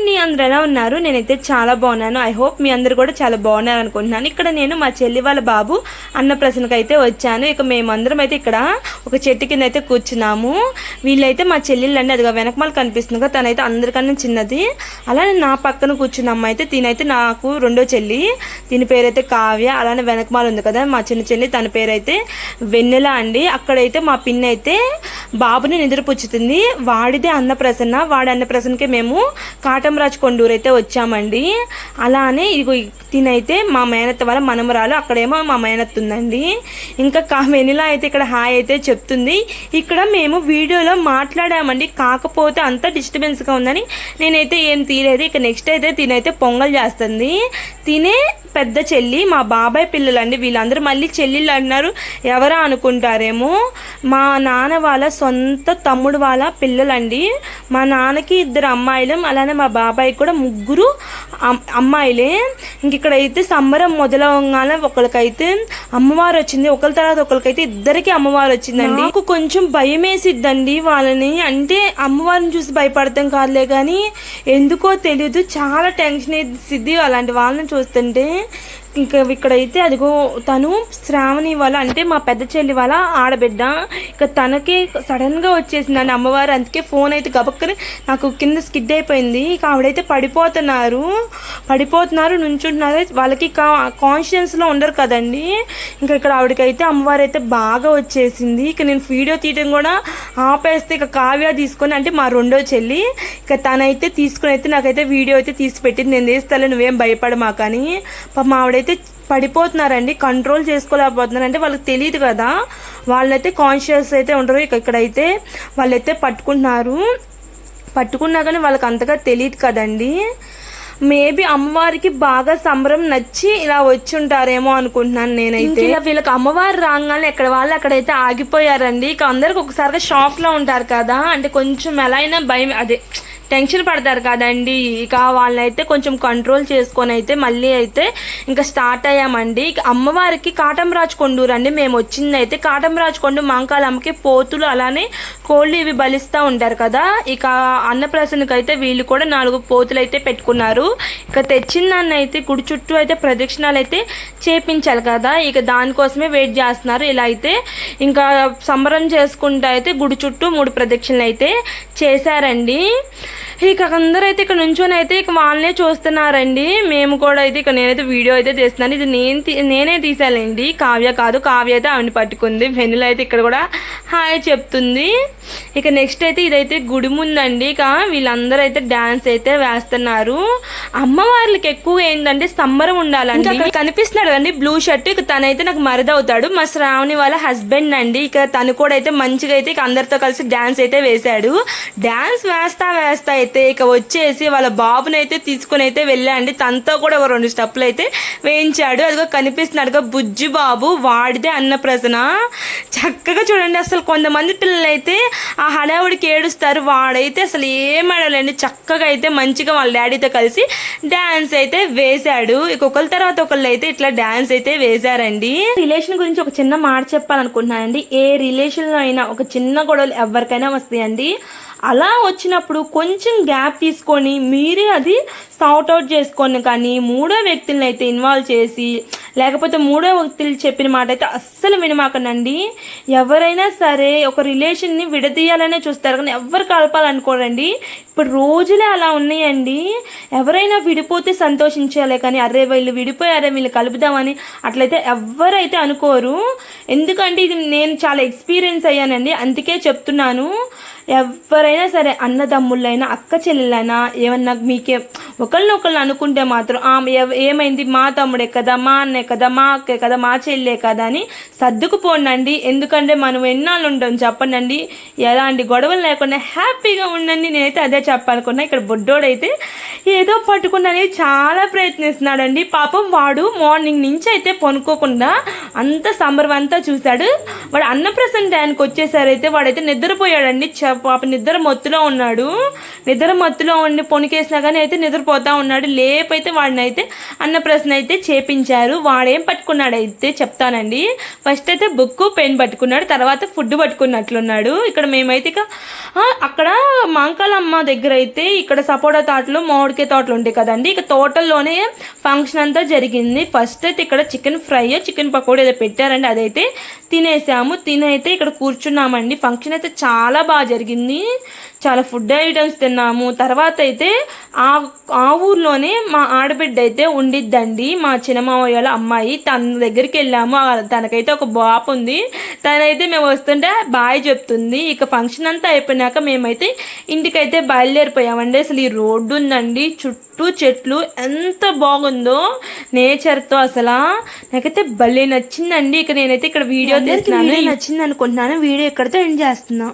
And అందరూ ఎలా ఉన్నారు? నేనైతే చాలా బాగున్నాను. ఐ హోప్ మీ అందరు కూడా చాలా బాగున్నారు అనుకుంటున్నాను. ఇక్కడ నేను మా చెల్లి వాళ్ళ బాబు అన్నప్రసన్నకి అయితే వచ్చాను. ఇక మేమందరం అయితే ఇక్కడ ఒక చెట్టు కింద అయితే కూర్చున్నాము. వీళ్ళైతే మా చెల్లెళ్ళండి. అదిగా వెనకమాల కనిపిస్తుంది కదా తనైతే అందరికన్నా చిన్నది. అలానే నా పక్కన కూర్చున్న అమ్మ అయితే తినైతే నాకు రెండో చెల్లి. దీని పేరైతే కావ్య. అలానే వెనకమాల ఉంది కదా మా చిన్న చెల్లి. తన పేరైతే వెన్నెల అండి. అక్కడైతే మా పిన్ని అయితే బాబుని నిద్రపుచ్చుతుంది. వాడిదే అన్నప్రసన్న వాడి అన్నప్రసన్నకే మేము కాటంరాజ్ కొండూరు అయితే వచ్చామండి. అలానే ఇదిగో తినైతే మా మేనత్త వాళ్ళ మనమరాలు అక్కడేమో మా మేనత్త ఉందండి. ఇంకా కా వెనిలా అయితే ఇక్కడ హాయ్ అయితే చెప్తుంది. ఇక్కడ మేము వీడియోలో మాట్లాడామండి. కాకపోతే అంత డిస్టర్బెన్స్గా ఉందని నేనైతే ఏం తీయలేదు. ఇక నెక్స్ట్ అయితే తినైతే పొంగల్ చేస్తుంది. తినే పెద్ద చెల్లి మా బాబాయ్ పిల్లలండి. వీళ్ళందరూ మళ్ళీ చెల్లెళ్ళు అంటున్నారు. ఎవరా అనుకుంటారేమో? మా నాన్న వాళ్ళ సొంత తమ్ముడు వాళ్ళ పిల్లలండి. మా నాన్నకి ఇద్దరు అమ్మాయిలు అలానే మా బాబాయ్ కూడా ముగ్గురు అమ్- అమ్మాయిలే. ఇంక ఇక్కడైతే సంబరం మొదలవగానే ఒకరికైతే అమ్మవారు వచ్చింది. ఒకరి తర్వాత ఒకరికైతే ఇద్దరికి అమ్మవారు వచ్చిందండి. నాకు కొంచెం భయం వేసిద్దండి వాళ్ళని. అంటే అమ్మవారిని చూసి భయపడతాం కాదులే కానీ ఎందుకో తెలియదు చాలా టెన్షన్ వేసిద్ది అలాంటి వాళ్ళని చూస్తుంటే. ఇంకా ఇక్కడైతే అదిగో తను శ్రావణి వాళ్ళ అంటే మా పెద్ద చెల్లి వాళ్ళ ఆడబిడ్డ. ఇక తనకి సడన్గా వచ్చేసిందండి అమ్మవారు. అందుకే ఫోన్ అయితే గబక్కని నాకు కింద స్కిడ్ అయిపోయింది. ఇక ఆవిడైతే పడిపోతున్నారు. పడిపోతున్నారు నుంచుంటున్నారు. వాళ్ళకి కా కాన్షియన్స్లో ఉండరు కదండి. ఇంకా ఇక్కడ ఆవిడకైతే అమ్మవారు అయితే బాగా వచ్చేసింది. ఇక నేను వీడియో తీయడం కూడా ఆపేస్తే ఇక కావ్య తీసుకొని అంటే మా రెండో చెల్లి ఇక తనైతే తీసుకుని అయితే నాకైతే వీడియో అయితే తీసి పెట్టింది. నేను తీస్తాను నువ్వేం భయపడమాకని. ఆవిడ వాళ్ళైతే పడిపోతున్నారండి కంట్రోల్ చేసుకోలేకపోతున్నారు అంటే వాళ్ళకి తెలియదు కదా. వాళ్ళైతే కాన్షియస్ అయితే ఉండరు. ఇక ఇక్కడైతే వాళ్ళైతే పట్టుకుంటున్నారు. పట్టుకున్నా కానీ వాళ్ళకి అంతగా తెలియదు కదండి. మేబీ అమ్మవారికి బాగా సంబరం నచ్చి ఇలా వచ్చి ఉంటారేమో అనుకుంటున్నాను నేనైతే. ఇలా వీళ్ళకి అమ్మవారు రాగానే ఎక్కడ వాళ్ళు అక్కడైతే ఆగిపోయారండి. ఇక అందరికి ఒకసారిగా షాక్లో ఉంటారు కదా. అంటే కొంచెం ఎలా అయినా భయం అదే టెన్షన్ పడతారు కదండి. ఇక వాళ్ళనైతే కొంచెం కంట్రోల్ చేసుకొని అయితే మళ్ళీ అయితే ఇంకా స్టార్ట్ అయ్యామండి. ఇక అమ్మవారికి కాటం కొండూరు అండి. మేము వచ్చింది అయితే కాటం కొండు మాంకాలమ్మకి పోతులు అలానే కోళ్ళు ఇవి బలిస్తూ ఉంటారు కదా. ఇక అన్నప్రసన్నకి అయితే వీళ్ళు కూడా నాలుగు పోతులు అయితే పెట్టుకున్నారు. ఇక తెచ్చిన దాన్ని అయితే గుడి చుట్టూ అయితే ప్రదక్షిణాలు అయితే చేపించాలి కదా. ఇక దానికోసమే వెయిట్ చేస్తున్నారు. ఇలా అయితే ఇంకా సంబరం చేసుకుంటూ అయితే గుడి చుట్టూ మూడు ప్రదక్షిణలు అయితే చేశారండి. ఇక అందరైతే అయితే ఇక్కడ నుంచొని అయితే ఇక వాళ్ళనే చూస్తున్నారండి. మేము కూడా అయితే ఇక నేనైతే వీడియో అయితే తీస్తున్నాను. ఇది నేను నేనే తీసానండి కావ్య కాదు కావ్య అయితే ఆవిడని పట్టుకుంది. వెన్నెల అయితే ఇక్కడ కూడా హాయ్ చెప్తుంది. ఇక నెక్స్ట్ అయితే ఇదైతే గుడి ముందండి. ఇక వీళ్ళందరూ అయితే డాన్స్ అయితే వేస్తున్నారు. అమ్మవార్లకి ఎక్కువ ఏంటంటే సంబరం ఉండాలండి. ఇక్కడ కనిపిస్తున్నాడు అండి బ్లూ షర్ట్ ఇక తనైతే నాకు మరదవుతాడు మా శ్రావణి వాళ్ళ హస్బెండ్ అండి. ఇక తను కూడా అయితే మంచిగా అయితే ఇక అందరితో కలిసి డాన్స్ అయితే వేశాడు. డాన్స్ వేస్తా వేస్తా అయితే ఇక వచ్చేసి వాళ్ళ బాబుని అయితే తీసుకుని అయితే వెళ్ళండి తనతో కూడా ఒక రెండు స్టెప్లు అయితే వేయించాడు. అదిగో కనిపిస్తున్నాడుగా బుజ్జి బాబు వాడిదే అన్నప్రసన చక్కగా చూడండి అసలు కొంతమంది పిల్లలు అయితే ఆ హడావుడికి ఏడుస్తారు. వాడైతే అసలు ఏం ఆడలేండి. చక్కగా అయితే మంచిగా వాళ్ళ డాడీతో కలిసి డాన్స్ అయితే వేశాడు. ఇక ఒకరి తర్వాత ఒకళ్ళు అయితే ఇట్లా డాన్స్ అయితే వేశారండి. రిలేషన్ గురించి ఒక చిన్న మాట చెప్పాలనుకుంటున్నానండి. ఏ రిలేషన్లో అయినా ఒక చిన్న గొడవలు ఎవరికైనా వస్తాయండి. అలా వచ్చినప్పుడు కొంచెం గ్యాప్ తీసుకొని మీరే అది సార్ట్ అవుట్ చేసుకొని కానీ మూడో వ్యక్తులను అయితే ఇన్వాల్వ్ చేసి లేకపోతే మూడో వ్యక్తులు చెప్పిన మాట అయితే అస్సలు వినమాకనండి ఎవరైనా సరే ఒక రిలేషన్ని విడదీయాలనే చూస్తారు కానీ ఎవరు కలపాలనుకోరండి. ఇప్పుడు రోజులే అలా ఉన్నాయండి. ఎవరైనా విడిపోతే సంతోషించాలి కానీ అరే వీళ్ళు విడిపోయారే వీళ్ళు కలుపుదామని అట్లయితే ఎవరైతే అనుకోరు. ఎందుకంటే ఇది నేను చాలా ఎక్స్పీరియన్స్ అయ్యానండి. అందుకే చెప్తున్నాను. ఎవరైనా సరే అన్నదమ్ముళ్ళైనా అక్క చెల్లెలైనా ఏమన్నా మీకే ఒకళ్ళని ఒకళ్ళు అనుకుంటే మాత్రం ఏమైంది? మా తమ్ముడే కదా మా అన్నే కదా మా అక్కే కదా మా చెల్లే కదా అని సర్దుకుపోండి ఎందుకంటే మనం ఎన్నాళ్ళు ఉంటాం చెప్పండి ఎలాంటి గొడవలు లేకుండా హ్యాపీగా ఉండండి. నేనైతే అదే చెప్పాలనుకున్నా. ఇక్కడ బుడ్డోడైతే ఏదో పట్టుకున్నది చాలా ప్రయత్నిస్తున్నాడండి. పాపం వాడు మార్నింగ్ నుంచి అయితే పనుకోకుండా అంత సంబరం అంతా చూశాడు. వాడు అన్నప్రసన్న టైంకి వచ్చేసరైతే వాడైతే నిద్రపోయాడండి. పాప నిద్ర మత్తులో ఉన్నాడు. నిద్ర మత్తులో ఉండి పొనికేసినా కానీ అయితే నిద్రపోతా ఉన్నాడు. లేపైతే వాడిని అయితే అన్నప్రసన్న అయితే చేపించారు. వాడేం పట్టుకున్నాడు అయితే చెప్తానండి. ఫస్ట్ అయితే బుక్ పెన్ పట్టుకున్నాడు తర్వాత ఫుడ్ పట్టుకున్నట్లున్నాడు. ఇక్కడ మేమైతే ఇక అక్కడ మాంకాలమ్మ దగ్గర అయితే ఇక్కడ సపోటా తోటలు మామిడికాయ తోటలు ఉంటాయి కదండి. ఇక తోటల్లోనే ఫంక్షన్ అంతా జరిగింది. ఫస్ట్ అయితే ఇక్కడ చికెన్ ఫ్రై చికెన్ పకోడీ ఏదో పెట్టారండి. అదైతే తినేసాము. తినైతే ఇక్కడ కూర్చున్నామండి. ఫంక్షన్ అయితే చాలా బాగా జరిగింది. చాలా ఫుడ్ ఐటమ్స్ తిన్నాము. తర్వాత అయితే ఆ ఆ ఊర్లోనే మా ఆడబిడ్డ అయితే ఉండిద్దండి. మా చిన్నమావయ్య వాళ్ళ అమ్మాయి తన దగ్గరికి వెళ్ళాము. తనకైతే ఒక బాపు ఉంది. తనైతే మేము వస్తుంటే బాయ్ చెప్తుంది. ఇక ఫంక్షన్ అంతా అయిపోయినాక మేమైతే ఇంటికైతే బయలుదేరిపోయామండి. అసలు ఈ రోడ్డు ఉందండి. చుట్టూ చెట్లు. ఎంత బాగుందో నేచర్తో అసలు. నాకైతే భలే నచ్చిందండి. ఇక నేనైతే ఇక్కడ వీడియో తీస్తున్నాను. నచ్చింది అనుకుంటున్నాను వీడియో ఎక్కడితో ఎండ్ చేస్తున్నా.